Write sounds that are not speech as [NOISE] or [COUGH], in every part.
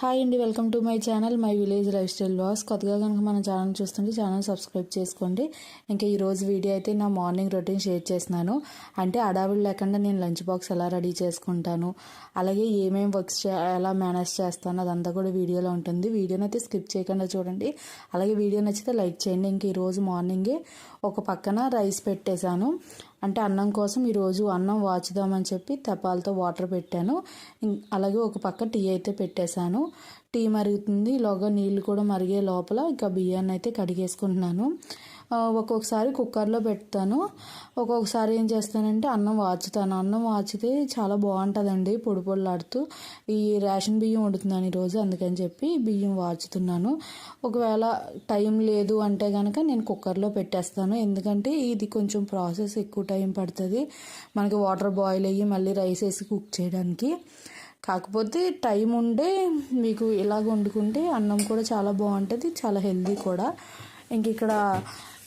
Hi అండి welcome to my channel my village lifestyle was కొత్తగా కనుక మన ఛానల్ చూస్తుంటే ఛానల్ సబ్స్క్రైబ్ చేసుకోండి. ఇంకా ఈరోజు వీడియో అయితే నా మార్నింగ్ రొటీన్ షేర్ చేస్తున్నాను. అంటే అడావిడి లేకుండా నేను లంచ్ బాక్స్ ఎలా రెడీ చేసుకుంటాను అలాగే ఏమేమి వర్క్స్ ఎలా మేనేజ్ చేస్తాను అదంతా కూడా వీడియోలో ఉంటుంది. వీడియోని అయితే స్కిప్ చేయకుండా చూడండి. అలాగే వీడియో నచ్చితే లైక్ చేయండి. ఇంక ఈరోజు మార్నింగే ఒక పక్కన రైస్ పెట్టేశాను. అంటే అన్నం కోసం ఈరోజు అన్నం వాచుదామని చెప్పి తపాలతో వాటర్ పెట్టాను. అలాగే ఒక పక్క టీ అయితే పెట్టేశాను. టీ మరుగుతుంది. లోగా నీళ్ళు కూడా మరిగే లోపల ఇంకా బియ్యాన్ని అయితే కడిగేసుకుంటున్నాను. ఒక్కొక్కసారి కుక్కర్లో పెడతాను. ఒక్కొక్కసారి ఏం చేస్తానంటే అన్నం వాచుతాను. అన్నం వాచితే చాలా బాగుంటుందండి పొడి పొడిలాడుతూ. ఈ రేషన్ బియ్యం వండుతున్నాను ఈరోజు అందుకని చెప్పి బియ్యం వాచుతున్నాను. ఒకవేళ టైం లేదు అంటే కనుక నేను కుక్కర్లో పెట్టేస్తాను. ఎందుకంటే ఇది కొంచెం ప్రాసెస్ ఎక్కువ టైం పడుతుంది. మనకి వాటర్ బాయిల్ అయ్యి మళ్ళీ రైస్ వేసి కుక్ చేయడానికి. కాకపోతే టైం ఉండే మీకు ఇలాగ వండుకుంటే అన్నం కూడా చాలా బాగుంటుంది చాలా హెల్దీ కూడా. ఇంక ఇక్కడ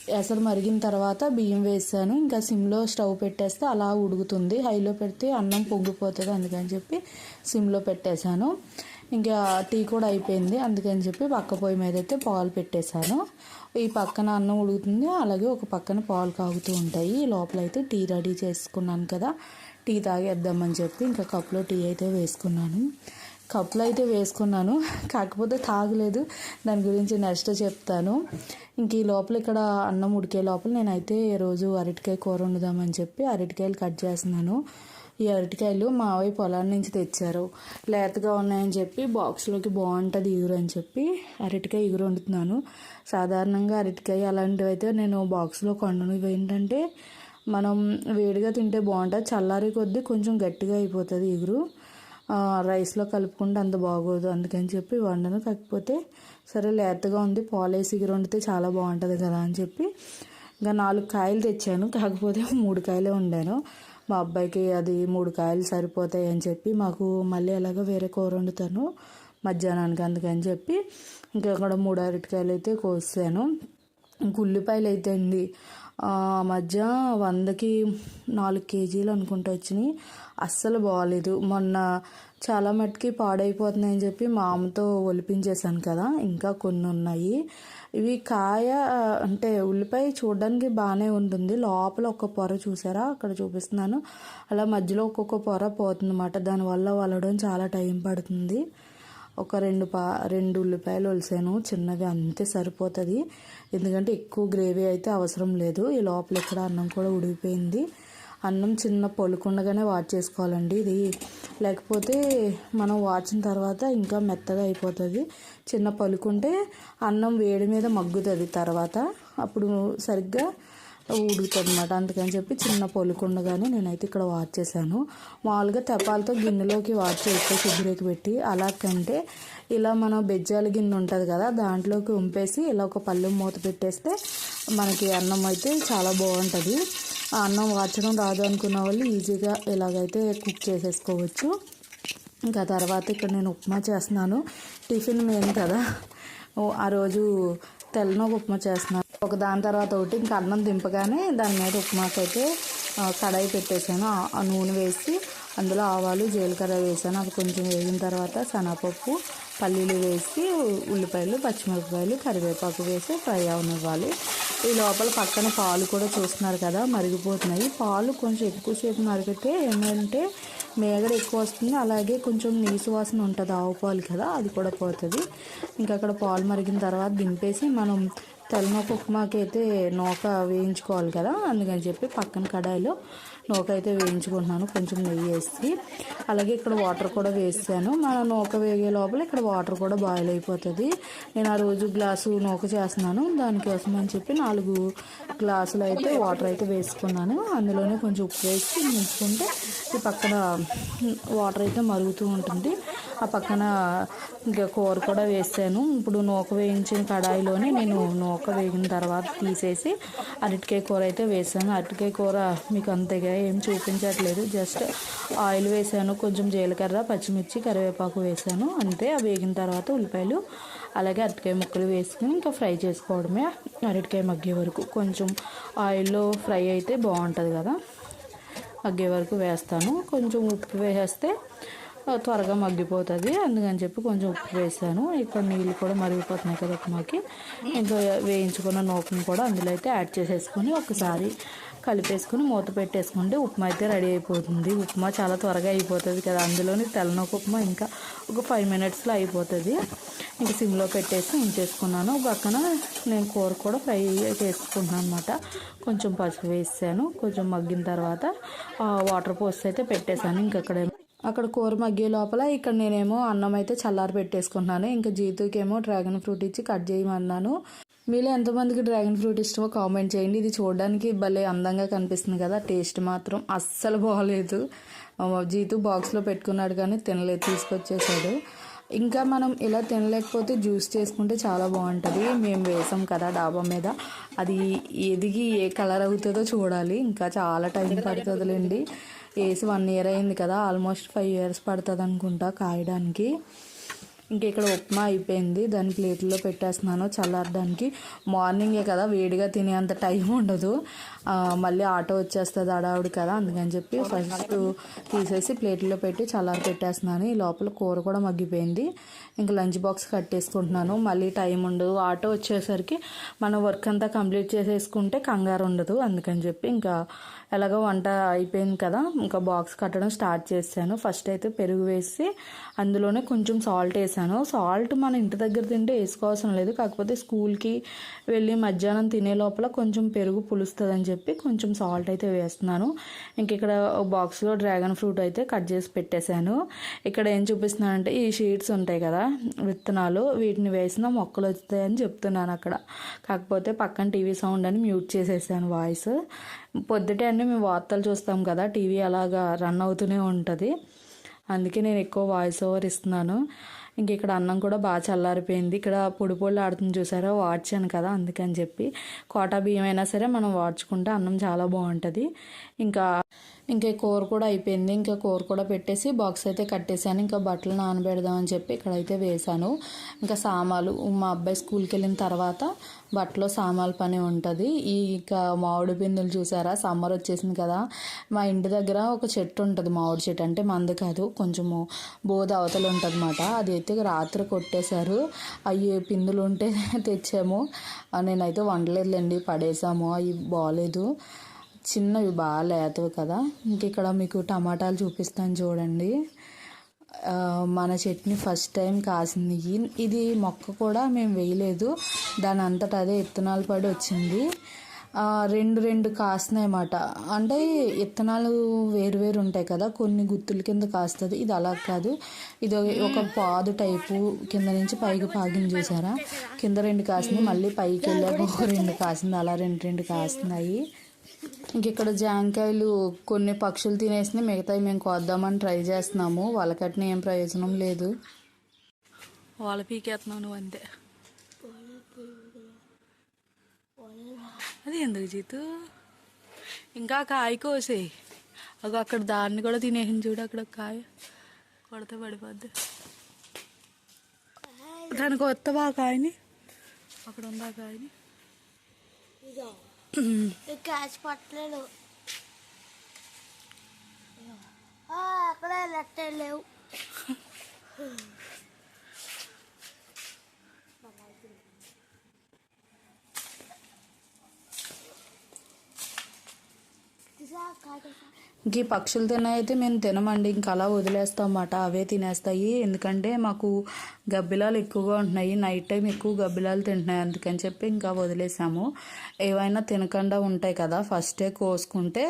ఎసరు మరిగిన తర్వాత బియ్యం వేసాను. ఇంకా సిమ్లో స్టవ్ పెట్టేస్తే అలా ఉడుకుతుంది. హైలో పెడితే అన్నం పొంగిపోతుంది అందుకని చెప్పి సిమ్లో పెట్టేశాను. ఇంకా టీ కూడా అయిపోయింది అందుకని చెప్పి పక్క పొయ్యి మీద అయితే పాలు పెట్టేశాను. ఈ పక్కన అన్నం ఉడుకుతుంది. అలాగే ఒక పక్కన పాలు కాగుతూ ఉంటాయి. ఈ లోపల అయితే టీ రెడీ చేసుకున్నాను కదా. టీ తాగేద్దామని చెప్పి ఇంకా కప్లో టీ అయితే వేసుకున్నాను. కప్లో అయితే వేసుకున్నాను. కాకపోతే తాగలేదు. దాని గురించి నెక్స్ట్ చెప్తాను. ఇంక ఈ లోపల ఇక్కడ అన్నం ఉడికే లోపల నేనైతే రోజు అరటికాయ కూర వండుదామని చెప్పి అరటికాయలు కట్ చేస్తున్నాను. ఈ అరటికాయలు మా అవి పొలాల నుంచి తెచ్చారు. లేతగా ఉన్నాయని చెప్పి బాక్స్లోకి బాగుంటుంది ఇగురు అని చెప్పి అరటికాయ ఇగురు వండుతున్నాను. సాధారణంగా అరటికాయ అలాంటివి అయితే నేను బాక్స్లో కొండను ఇవి ఏంటంటే మనం వేడిగా తింటే బాగుంటుంది. చల్లారి కొద్దీ కొంచెం గట్టిగా అయిపోతుంది ఇగురు. రైస్లో కలుపుకుంటే అంత బాగోదు. అందుకని చెప్పి వండను. కాకపోతే సరే లేతగా ఉంది. పాలేసి వండితే చాలా బాగుంటుంది కదా అని చెప్పి ఇంకా నాలుగు కాయలు తెచ్చాను. కాకపోతే మూడు కాయలే వండాను. మా అబ్బాయికి అది మూడు కాయలు సరిపోతాయి అని చెప్పి మాకు మళ్ళీ ఎలాగో వేరే కూర వండుతాను మధ్యాహ్నానికి అందుకని చెప్పి ఇంకా అక్కడ మూడు అరటికాయలు అయితే కోసాను. ఉల్లిపాయలు అయితే అండి. ఆ మధ్య వందకి నాలుగు కేజీలు అనుకుంటా వచ్చినాయి. అస్సలు బాగాలేదు మొన్న చాలా మట్టుకి పాడైపోతున్నాయని చెప్పి మా అమ్మతో ఒలిపించేశాను కదా ఇంకా కొన్ని ఉన్నాయి. ఇవి కాయ అంటే ఉల్లిపాయ చూడడానికి బాగానే ఉంటుంది. లోపల ఒక పొర చూసారా? అక్కడ చూపిస్తున్నాను. అలా మధ్యలో ఒక్కొక్క పొర పోతుందన్నమాట. దానివల్ల వలడం చాలా టైం పడుతుంది. ఒక రెండు పా రెండు ఉల్లిపాయలు ఒలిసాను. చిన్నగా అంతే సరిపోతుంది. ఎందుకంటే ఎక్కువ గ్రేవీ అయితే అవసరం లేదు. ఈ లోపల ఇక్కడ అన్నం కూడా ఉడిగిపోయింది అన్నం చిన్న పొలుకుండగానే వాచ్ చేసుకోవాలండి ఇది. లేకపోతే మనం వాచిన తర్వాత ఇంకా మెత్తగా అయిపోతుంది. చిన్న పలుకుంటే అన్నం వేడి మీద మగ్గుతుంది తర్వాత. అప్పుడు సరిగ్గా ఉడుకుతుంది అనమాట అందుకని చెప్పి చిన్న పొలుకుండగానే నేనైతే ఇక్కడ వాచ్ చేశాను. మామూలుగా తెపాలతో గిన్నెలోకి వాచ్ చేస్తే శుభ్రేకి పెట్టి అలా కంటే ఇలా మనం బెజ్జాల గిన్నె ఉంటుంది కదా దాంట్లోకి ఉంపేసి ఇలా ఒక పళ్ళెం మూత పెట్టేస్తే మనకి అన్నం అయితే చాలా బాగుంటుంది. అన్నం వాచడం రాదు అనుకున్న వాళ్ళు ఈజీగా ఇలాగైతే కుక్ చేసేసుకోవచ్చు. ఇంకా తర్వాత ఇక్కడ నేను ఉప్మా చేస్తున్నాను. టిఫిన్ మెయిన్ కదా. ఆ రోజు తెల్లనొక ఉప్మా చేస్తున్నాను. ఒక దాని తర్వాత ఒకటి ఇంకా అన్నం దింపగానే దాని మీద ఉప్మాకైతే కడాయి పెట్టేశాను. ఆ- నూనె వేసి అందులో ఆవాలు జీలకర్ర వేసాను. అది కొంచెం వేగిన తర్వాత శనగపప్పు పల్లీలు వేసి ఉల్లిపాయలు పచ్చిమిరపకాయలు కరివేపాకు వేసి ఫ్రై అవనివ్వాలి. ఈ లోపల పక్కన పాలు కూడా చూస్తున్నారు కదా మరిగిపోతున్నాయి. పాలు కొంచెం ఎక్కువసేపు మరిగితే ఏమంటే మేగడ ఎక్కువ వస్తుంది. అలాగే కొంచెం నీసు వాసన ఉంటుంది ఆవు పాలు కదా అది కూడా పోతుంది. ఇంకా అక్కడ పాలు మరిగిన తర్వాత దింపేసి మనం తలనొక ఉప్మాకి అయితే నూక వేయించుకోవాలి కదా అందుకని చెప్పి పక్కన కడాయిలో నూక అయితే వేయించుకుంటున్నాను. కొంచెం నెయ్యి వేసి అలాగే ఇక్కడ వాటర్ కూడా వేసాను. మన నూక వేగే లోపల ఇక్కడ వాటర్ కూడా బాయిల్ అయిపోతుంది. నేను ఆ రోజు గ్లాసు నూక చేస్తున్నాను. దానికోసం అని చెప్పి నాలుగు గ్లాసులు అయితే వాటర్ అయితే వేసుకున్నాను. అందులోనే కొంచెం ఉప్పు వేసి ముంచుకుంటే ఈ పక్కన వాటర్ అయితే మరుగుతూ ఉంటుంది. ఆ పక్కన ఇంకా కూర కూడా వేసాను. ఇప్పుడు నూక వేయించిన కడాయిలోనే నేను నూక వేగిన తర్వాత తీసేసి అరటికాయ కూర అయితే వేసాను. అరటికాయ కూర మీకు అంతగా ఏం చూపించట్లేదు. జస్ట్ ఆయిల్ వేసాను కొంచెం జీలకర్ర పచ్చిమిర్చి కరివేపాకు వేసాను. అంతే. అవి వేగిన తర్వాత ఉల్లిపాయలు అలాగే అరటికాయ ముక్కలు వేసుకుని ఇంకా ఫ్రై చేసుకోవడమే అరటికాయ మగ్గే వరకు. కొంచెం ఆయిల్లో ఫ్రై అయితే బాగుంటుంది కదా. మగ్గే వరకు వేస్తాను. కొంచెం ఉప్పు వేసేస్తే త్వరగా మగ్గిపోతుంది. అందుకని చెప్పి కొంచెం ఉప్పు వేసాను. ఇక్కడ నీళ్ళు కూడా మరిగిపోతున్నాయి కదా ఉప్మాకి. ఇంకా వేయించుకున్న నూకను కూడా అందులో అయితే యాడ్ చేసేసుకొని ఒకసారి కలిపేసుకుని మూత పెట్టేసుకుంటే ఉప్మా అయితే రెడీ అయిపోతుంది. ఉప్మా చాలా త్వరగా అయిపోతుంది కదా అందులోని తెల్లనొక ఉప్మా ఇంకా ఒక ఫైవ్ మినిట్స్లో అయిపోతుంది. ఇంకా సిమ్లో పెట్టేసి ఉంచేసుకున్నాను. ఒక పక్కన నేను కూర కూడా ఫ్రై చేసుకున్నాను అనమాట కొంచెం పసుపు వేసాను. కొంచెం మగ్గిన తర్వాత వాటర్ పోసి అయితే పెట్టేశాను. ఇంకక్కడ అక్కడ కూర మగ్గే లోపల ఇక్కడ నేనేమో అన్నం అయితే చల్లారి పెట్టేసుకున్నాను ఇంకా జీతుకేమో డ్రాగన్ ఫ్రూట్ ఇచ్చి కట్ చేయమన్నాను. మీలో ఎంతమందికి డ్రాగన్ ఫ్రూట్ ఇష్టమో కామెంట్ చేయండి. ఇది చూడడానికి భలే అందంగా కనిపిస్తుంది కదా టేస్ట్ మాత్రం అస్సలు బాగలేదు జీతు బాక్స్లో పెట్టుకున్నాడు కానీ తినలేదు తీసుకొచ్చేసాడు. ఇంకా మనం ఇలా తినలేకపోతే జ్యూస్ చేసుకుంటే చాలా బాగుంటుంది. మేము వేసాం కదా డాబా మీద. అది ఎదిగి ఏ కలర్ అవుతుందో చూడాలి. ఇంకా చాలా టైం పడుతుందిలేండి. వేసి వన్ ఇయర్ అయింది కదా ఆల్మోస్ట్ ఫైవ్ ఇయర్స్ పడుతుంది అనుకుంటా కాయడానికి. ఇంక ఇక్కడ ఉప్మా అయిపోయింది. దాని ప్లేట్లో పెట్టేస్తున్నాను చల్లారడానికి. మార్నింగే కదా వేడిగా తినేంత టైం ఉండదు. మళ్ళీ ఆటో వచ్చేస్తుంది అడావుడి కదా అందుకని చెప్పి ఫస్ట్ తీసేసి ప్లేట్లో పెట్టి చల్లారి పెట్టేస్తున్నాను ఈ లోపల కూర కూడా మగ్గిపోయింది. ఇంకా లంచ్ బాక్స్ కట్టేసుకుంటున్నాను. మళ్ళీ టైం ఉండదు. ఆటో వచ్చేసరికి మన వర్క్ అంతా కంప్లీట్ చేసేసుకుంటే కంగారు ఉండదు. అందుకని చెప్పి ఇంకా ఎలాగో వంట అయిపోయింది కదా ఇంకా బాక్స్ కట్టడం స్టార్ట్ చేశాను. ఫస్ట్ అయితే పెరుగు వేసి అందులోనే కొంచెం సాల్ట్ వేసాను. సాల్ట్ మన ఇంటి దగ్గర తింటే వేసుకోవాల్సిన లేదు. కాకపోతే స్కూల్కి వెళ్ళి మధ్యాహ్నం తినే లోపల కొంచెం పెరుగు పులుస్తుందని చెప్పి కొంచెం సాల్ట్ అయితే వేస్తున్నాను. ఇంక ఇక్కడ బాక్స్లో డ్రాగన్ ఫ్రూట్ అయితే కట్ చేసి పెట్టేశాను. ఇక్కడ ఏం చూపిస్తున్నానంటే ఈ షీట్స్ ఉంటాయి కదా విత్తనాలు వీటిని వేసిన మొక్కలు వస్తాయని చెప్తున్నాను అక్కడ. కాకపోతే పక్కన టీవీ సౌండ్ అని మ్యూట్ చేసేసాను వాయిస్. పొద్దుటే అండి మేము వార్తలు చూస్తాం కదా టీవీ అలాగా రన్ అవుతూనే ఉంటుంది. అందుకే నేను ఎక్కువ వాయిస్ ఓవర్ ఇస్తున్నాను. ఇంక ఇక్కడ అన్నం కూడా బాగా చల్లారిపోయింది. ఇక్కడ పొడి పొళ్ళు ఆడుతుంది చూసారా? వాడ్చాను కదా అందుకని చెప్పి. కోటా బియ్యం అయినా సరే మనం వాడ్చుకుంటే అన్నం చాలా బాగుంటుంది. ఇంకా ఇంకా కూర కూడా అయిపోయింది. ఇంకా కూర కూడా పెట్టేసి బాక్స్ అయితే కట్టేశాను. ఇంకా బట్టలు నానబెడదామని చెప్పి ఇక్కడైతే వేశాను. ఇంకా సామాలు మా అబ్బాయి స్కూల్కి వెళ్ళిన తర్వాత బట్టలో సామాలు పని ఉంటుంది. ఈ ఇక మామిడి పిందులు చూసారా? సమ్మర్ వచ్చేసింది కదా. మా ఇంటి దగ్గర ఒక చెట్టు ఉంటుంది మామిడి చెట్టు. అంటే మంది కాదు కొంచెము బోధ అవతలు ఉంటుంది అనమాట అది అయితే రాత్రి కొట్టేశారు. అవి పిందులు ఉంటే [LAUGHS] తెచ్చాము. నేనైతే వండలేదులేండి పడేసాము. అవి బాగాలేదు చిన్నవి బాగా లేతవి కదా. ఇంక ఇక్కడ మీకు టమాటాలు చూపిస్తాను చూడండి. మన చట్నీ ఫస్ట్ టైం కాసింది. ఇది మొక్క కూడా మేము వేయలేదు. దాని అంతటా అదే విత్తనాలు పడి వచ్చింది. రెండు రెండు కాస్తున్నాయి అన్నమాట అంటే విత్తనాలు వేరు వేరు ఉంటాయి కదా. కొన్ని గుత్తుల కింద కాస్తుంది ఇది అలా కాదు. ఇది ఒక పాదు టైపు కింద నుంచి పైకి పాగింది చూసారా? కింద రెండు కాసింది మళ్ళీ పైకి వెళ్ళాక ఒక రెండు కాసింది అలా రెండు రెండు కాస్తున్నాయి. ఇంక ఇక్కడ జాంకాయలు కొన్ని పక్షులు తినేసినాయి మిగతావి మేము కోద్దామని ట్రై చేస్తున్నాము. వాళ్ళకట్న ఏం ప్రయోజనం లేదు. వాళ్ళ పీకేస్తున్నావు నువ్వు అంతే. అది ఎందుకు జీతు? ఇంకా కాయ కోసేయి. అగో అక్కడ దాన్ని కూడా తినేసింది చూడు అక్కడ కాయ. కొడితే పడిపోద్ది. దానికి వస్తావా కాయని? అక్కడ ఉందా కాయని? క్యాచ్ పట్టలేదు. ఆ, అక్కడ లెట్టలేవు ఈ పక్షులు తిన్నాయి అయితే మేము తినమండి. ఇంకా అలా వదిలేస్తాం అన్నమాట అవే తినేస్తాయి. ఎందుకంటే మాకు గబ్బిలాలు ఎక్కువగా ఉంటున్నాయి. నైట్ టైం ఎక్కువ గబ్బిలాలు తింటున్నాయి. అందుకని చెప్పి ఇంకా వదిలేసాము. ఏవైనా తినకుండా ఉంటాయి కదా. ఫస్టే కోసుకుంటే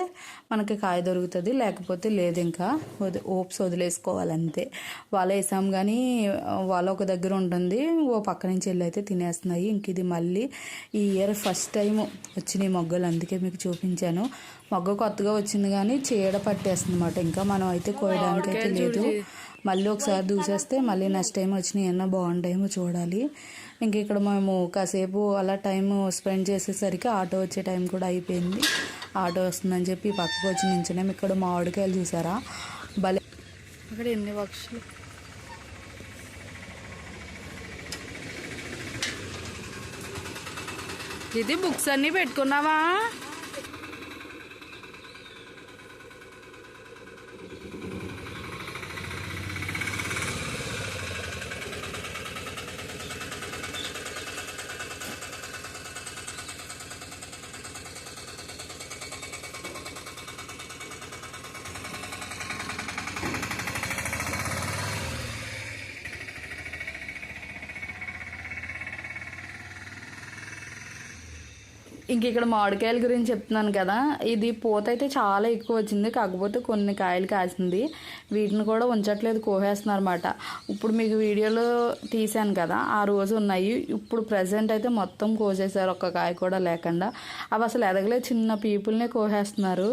మనకి కాయ దొరుకుతుంది. లేకపోతే లేదు ఇంకా. వది ఓప్స్ వదిలేసుకోవాలి అంతే వాళ్ళు వేసాం కానీ వాళ్ళ ఒక దగ్గర ఉంటుంది. ఓ పక్క నుంచి వెళ్ళి అయితే తినేస్తున్నాయి. ఇంక ఇది మళ్ళీ ఈ ఇయర్ ఫస్ట్ టైం వచ్చినాయి మొగ్గలు. అందుకే మీకు చూపించాను. మొగ్గ కొత్తగా వచ్చింది కానీ చీడ పట్టేస్తుంది అనమాట ఇంకా మనం అయితే కోయడానికి అయితే లేదు. మళ్ళీ ఒకసారి దూసేస్తే మళ్ళీ నెక్స్ట్ టైం వచ్చినాయి ఏమన్నా బాగుంటాయేమో చూడాలి. ఇంక ఇక్కడ మేము కాసేపు అలా టైం స్పెండ్ చేసేసరికి ఆటో వచ్చే టైం కూడా అయిపోయింది. ఆటో వస్తుందని చెప్పి పక్కకు వచ్చి నించున్నాం. ఇక్కడ మామిడికాయలు చూసారా? భలే అక్కడ ఎన్ని పక్షులు? ఇది బుక్స్ అన్నీ పెట్టుకున్నావా? ఇంక ఇక్కడ మామిడికాయల గురించి చెప్తున్నాను కదా. ఇది పూత అయితే చాలా ఎక్కువ వచ్చింది. కాకపోతే కొన్ని కాయలు కాసింది. వీటిని కూడా ఉంచట్లేదు. కోసేస్తున్నారు అనమాట ఇప్పుడు మీకు వీడియోలో తీశాను కదా. ఆ రోజు ఉన్నాయి. ఇప్పుడు ప్రజెంట్ అయితే మొత్తం కోసేశారు. ఒక్క కాయ కూడా లేకుండా. అవి అసలు ఎదగలే చిన్న పీపుల్నే కోసేస్తున్నారు.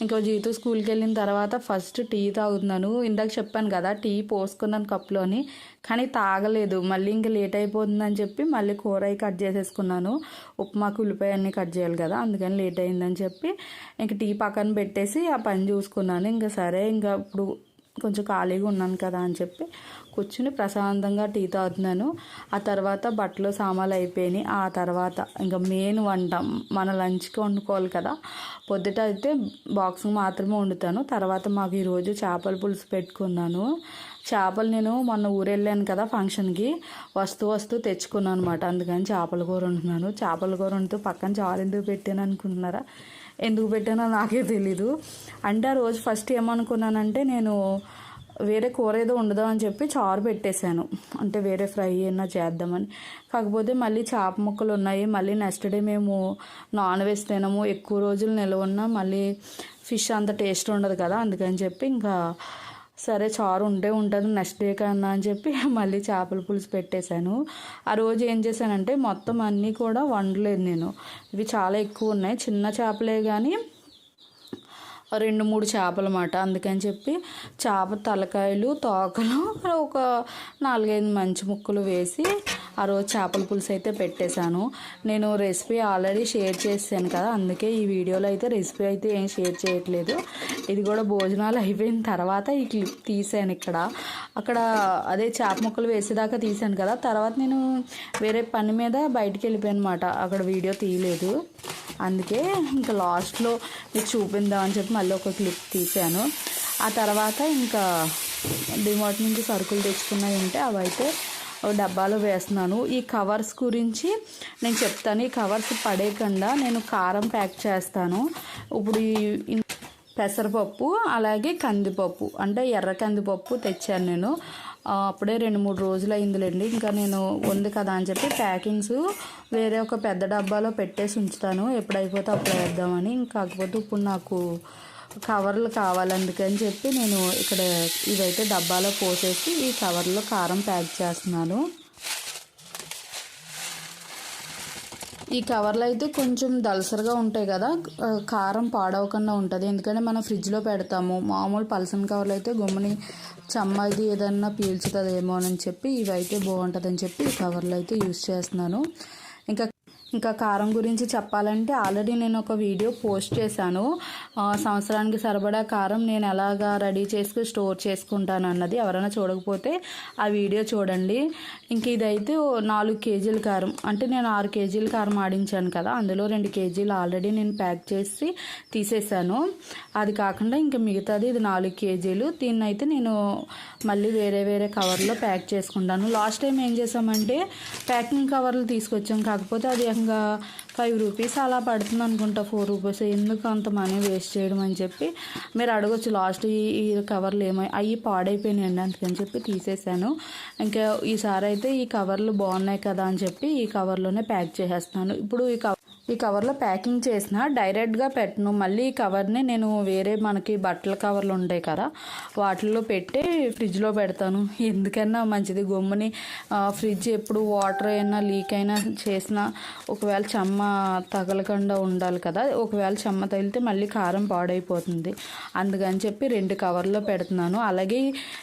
ఇంకా జీతు స్కూల్కి వెళ్ళిన తర్వాత ఫస్ట్ టీ తాగుతున్నాను. ఇందాక చెప్పాను కదా టీ పోసుకున్నాను కప్లోని కానీ తాగలేదు. మళ్ళీ ఇంకా లేట్ అయిపోతుందని చెప్పి మళ్ళీ కూర అయి కట్ చేసేసుకున్నాను. ఉప్మాకు ఉల్లిపాయ అన్నీ కట్ చేయాలి కదా అందుకని లేట్ అయిందని చెప్పి ఇంక టీ పక్కన పెట్టేసి ఆ పని చూసుకున్నాను. ఇంకా సరే ఇంకా ఇప్పుడు కొంచెం ఖాళీగా ఉన్నాను కదా అని చెప్పి కూర్చుని ప్రశాంతంగా టీ తాగుతున్నాను. ఆ తర్వాత బట్టలు సామాన్లు అయిపోయినాయి. ఆ తర్వాత ఇంకా మెయిన్ వంట మన లంచ్కి వండుకోవాలి కదా. పొద్దుట అయితే బాక్స్ మాత్రమే వండుతాను. తర్వాత మాకు ఈరోజు చేపల పులుసు పెట్టుకున్నాను. చేపలు నేను మొన్న ఊరు వెళ్ళాను కదా ఫంక్షన్కి. వస్తూ వస్తూ తెచ్చుకున్నాను అనమాట అందుకని చేపల కూర వండుతున్నాను. చేపల కూర వండుతూ పక్కన చారు ఎందుకు పెట్టాను అనుకుంటున్నారా? ఎందుకు పెట్టానో నాకే తెలీదు. అంటే ఆ రోజు ఫస్ట్ ఏమనుకున్నానంటే నేను వేరే కూర ఏదో ఉండదు అని చెప్పి చారు పెట్టేశాను. అంటే వేరే ఫ్రై అయినా చేద్దామని. కాకపోతే మళ్ళీ చేప ముక్కలు ఉన్నాయి. మళ్ళీ నెక్స్ట్ డే మేము నాన్ వెజ్ తినము. ఎక్కువ రోజులు నిలవ ఉన్నా మళ్ళీ ఫిష్ అంత టేస్ట్ ఉండదు కదా. అందుకని చెప్పి ఇంకా సరే చారు ఉంటే ఉంటుంది నెక్స్ట్ డే కన్నా అని చెప్పి [LAUGHS] మళ్ళీ చేపల పులుసు పెట్టేశాను. ఆ రోజు ఏం చేశానంటే మొత్తం అన్నీ కూడా వండలేదు నేను. ఇవి చాలా ఎక్కువ ఉన్నాయి చిన్న చేపలే కానీ రెండు మూడు చేపలు అందుకని చెప్పి చేప తలకాయలు తోకలు ఒక నాలుగైదు మంచి ముక్కలు వేసి ఆ రోజు చేపల పులుసు అయితే పెట్టేశాను. నేను రెసిపీ ఆల్రెడీ షేర్ చేశాను కదా అందుకే ఈ వీడియోలో అయితే రెసిపీ అయితే ఏం షేర్ చేయట్లేదు. ఇది కూడా భోజనాలు అయిపోయిన తర్వాత ఈ క్లిప్ తీసాను ఇక్కడ. అక్కడ అదే చేప ముక్కలు వేసేదాకా తీసాను కదా తర్వాత నేను వేరే పని మీద బయటికి వెళ్ళిపోయాను అనమాట అక్కడ వీడియో తీయలేదు. అందుకే ఇంకా లాస్ట్లో మీకు చూపిందామని చెప్పి మళ్ళీ ఒక క్లిప్ తీసాను. ఆ తర్వాత ఇంకా డిమార్ట్ నుంచి సరుకులు తెచ్చుకున్నవి ఉంటే అవైతే డబ్బాలో వేస్తున్నాను. ఈ కవర్స్ గురించి నేను చెప్తాను. ఈ కవర్స్ పడేయకుండా నేను కారం ప్యాక్ చేస్తాను. ఇప్పుడు ఈ పెసరపప్పు అలాగే కందిపప్పు. అంటే ఎర్ర కందిపప్పు తెచ్చాను నేను. అప్పుడే రెండు మూడు రోజులు అయిందిలేండి. ఇంకా నేను ఉంది కదా అని చెప్పి ప్యాకింగ్స్ వేరే ఒక పెద్ద డబ్బాలో పెట్టేసి ఉంచుతాను. ఎప్పుడైపోతే అప్పుడు వేద్దామని. కాకపోతే ఇప్పుడు నాకు కవర్లు కావాలి అందుకని చెప్పి నేను ఇక్కడ ఇవైతే డబ్బాలో పోసేసి ఈ కవర్లో కారం ప్యాక్ చేస్తున్నాను. ఈ కవర్లు అయితే కొంచెం దలసరిగా ఉంటాయి కదా కారం పాడవకుండా ఉంటుంది. ఎందుకంటే మనం ఫ్రిడ్జ్లో పెడతాము. మామూలు పలసన కవర్లు అయితే గుమ్మని చెమ్మ ఇది ఏదన్నా పీల్చుతుందేమో అని చెప్పి ఇవి అయితే బాగుంటుందని చెప్పి ఈ కవర్లు అయితే యూస్ చేస్తున్నాను. ఇంకా ఇంకా కారం గురించి చెప్పాలంటే ఆల్రెడీ నేను ఒక వీడియో పోస్ట్ చేశాను. సంవత్సరానికి సరిపడా కారం నేను ఎలాగా రెడీ చేసుకుని స్టోర్ చేసుకుంటాను అన్నది ఎవరైనా చూడకపోతే ఆ వీడియో చూడండి. ఇంక ఇదైతే నాలుగు కేజీల కారం. అంటే నేను ఆరు కేజీల కారం ఆడించాను కదా అందులో రెండు కేజీలు ఆల్రెడీ నేను ప్యాక్ చేసి తీసేసాను అది కాకుండా ఇంకా మిగతాది ఇది నాలుగు కేజీలు. దీన్ని అయితే నేను మళ్ళీ వేరే వేరే కవర్లో ప్యాక్ చేసుకుంటాను. లాస్ట్ టైం ఏం చేసామంటే ప్యాకింగ్ కవర్లు తీసుకొచ్చాం. కాకపోతే అది ఇంకా ఫైవ్ రూపీస్ అలా పడుతుంది అనుకుంటా ఫోర్ రూపీస్ ఎందుకు అంత మనీ వేస్ట్ చేయడం అని చెప్పి మీరు అడగొచ్చు. లాస్ట్ ఈ కవర్లు ఏమై అవి పాడైపోయినాయండి అందుకని చెప్పి తీసేసాను. ఇంకా ఈసారి అయితే ఈ కవర్లు బాగున్నాయి కదా అని చెప్పి ఈ కవర్లోనే ప్యాక్ చేసేస్తాను ఇప్పుడు ఈ కవర్ ఈ కవర్లో ప్యాకింగ్ చేసిన డైరెక్ట్గా పెట్టను. మళ్ళీ ఈ కవర్ని నేను వేరే మనకి బట్టల కవర్లు ఉంటాయి కదా వాటిల్లో పెట్టి ఫ్రిడ్జ్లో పెడతాను. ఎందుకన్నా మంచిది. గమ్ముని ఫ్రిడ్జ్ ఎప్పుడు వాటర్ అయినా లీక్ అయినా చేసినా ఒకవేళ చెమ్మ తగలకుండా ఉండాలి కదా ఒకవేళ చెమ్మ తగిలితే మళ్ళీ కారం పాడైపోతుంది. అందుకని చెప్పి రెండు కవర్లో పెడుతున్నాను. అలాగే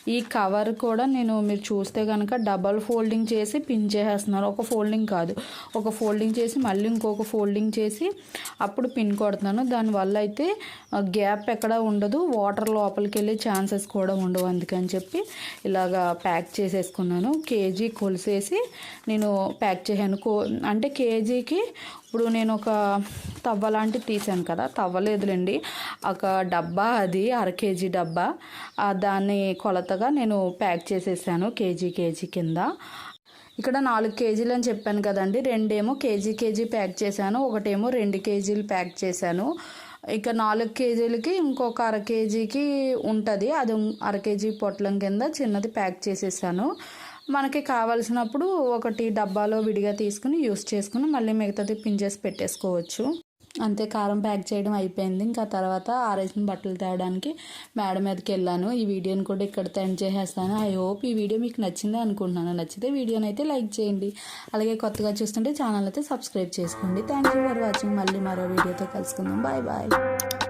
ఈ కవర్ కూడా నేను మీరు చూస్తే కనుక డబల్ ఫోల్డింగ్ చేసి పిన్ చేసేస్తున్నాను ఒక ఫోల్డింగ్ కాదు. ఒక ఫోల్డింగ్ చేసి మళ్ళీ ఇంకొక ఫోల్డింగ్ చేసి అప్పుడు పిన్ కొడుతున్నాను. దానివల్ల అయితే గ్యాప్ ఎక్కడ ఉండదు. వాటర్ లోపలికి వెళ్ళే ఛాన్సెస్ కూడా ఉండవు అందుకని చెప్పి ఇలాగా ప్యాక్ చేసేసుకున్నాను. కేజీ కొలిసేసి నేను ప్యాక్ చేశాను. కో అంటే కేజీకి ఇప్పుడు నేను ఒక తవ్వ లాంటిది తీసాను కదా తవ్వలేదులేండి. ఒక డబ్బా అది అర కేజీ డబ్బా. దాన్ని కొలతగా నేను ప్యాక్ చేసేసాను కేజీ కేజీ కింద. ఇక్కడ నాలుగు కేజీలు అని చెప్పాను కదండి. రెండేమో కేజీ కేజీ ప్యాక్ చేశాను. ఒకటేమో రెండు కేజీలు ప్యాక్ చేశాను. ఇక నాలుగు కేజీలకి ఇంకొక అర కేజీకి ఉంటుంది. అది అర కేజీ పొట్లం కింద చిన్నది ప్యాక్ చేసేసాను. మనకి కావాల్సినప్పుడు ఒకటి డబ్బాలో విడిగా తీసుకుని యూస్ చేసుకుని మళ్ళీ మిగతాది పిన్ చేసి పెట్టేసుకోవచ్చు. అంతే కారం ప్యాక్ చేయడం అయిపోయింది. ఇంకా తర్వాత ఆరేసిన బట్టలు తేవడానికి మేడ మీదకి వెళ్ళాను. ఈ వీడియోని కూడా ఇక్కడ ఎండ్ చేసేస్తాను. ఐ హోప్ ఈ వీడియో మీకు నచ్చిందే అనుకుంటున్నాను. నచ్చితే వీడియోని అయితే లైక్ చేయండి. అలాగే కొత్తగా చూస్తుంటే ఛానల్ అయితే సబ్స్క్రైబ్ చేసుకోండి. థ్యాంక్ యూ ఫర్ వాచింగ్ మళ్ళీ మరో వీడియోతో కలుసుకుందాం. Bye bye